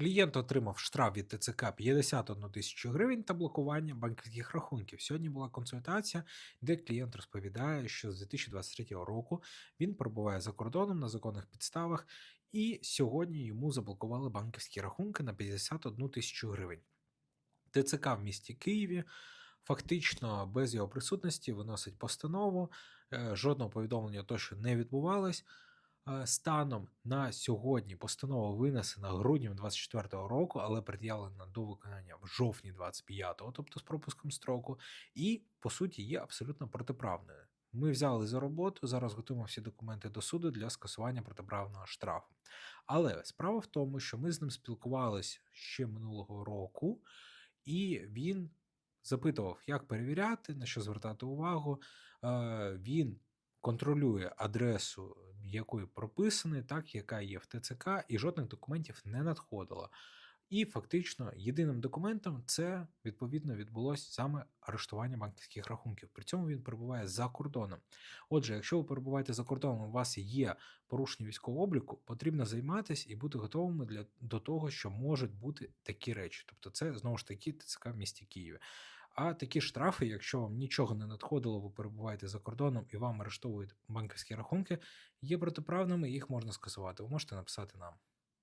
Клієнт отримав штраф від ТЦК 51 тисячу гривень та блокування банківських рахунків. Сьогодні була консультація, де клієнт розповідає, що з 2023 року він перебуває за кордоном на законних підставах, і сьогодні йому заблокували банківські рахунки на 51 тисячу гривень. ТЦК в місті Києві фактично без його присутності виносить постанову. е, Жодного повідомлення тощо не відбувалось. Е, Станом на сьогодні постанова винесена груднем 24 року, але пред'явлена до виконання в жовтні 25-го, тобто з пропуском строку, і по суті є абсолютно протиправною. Ми взяли за роботу, зараз готуємо всі документи до суду для скасування протиправного штрафу. Але справа в тому, що ми з ним спілкувалися ще минулого року, і він запитував, як перевіряти, на що звертати увагу. Е, Він контролює адресу, якою прописаний, так, яка є в ТЦК, і жодних документів не надходило. І фактично єдиним документом це відповідно відбулося саме арештування банківських рахунків. При цьому він перебуває за кордоном. Отже, якщо ви перебуваєте за кордоном, у вас є порушення військового обліку, потрібно займатися і бути готовими для до того, що можуть бути такі речі. Тобто, це знову ж таки ТЦК в місті Києві. А такі штрафи, якщо вам нічого не надходило, ви перебуваєте за кордоном і вам арештовують банківські рахунки, є протиправними, їх можна скасувати. Ви можете написати нам.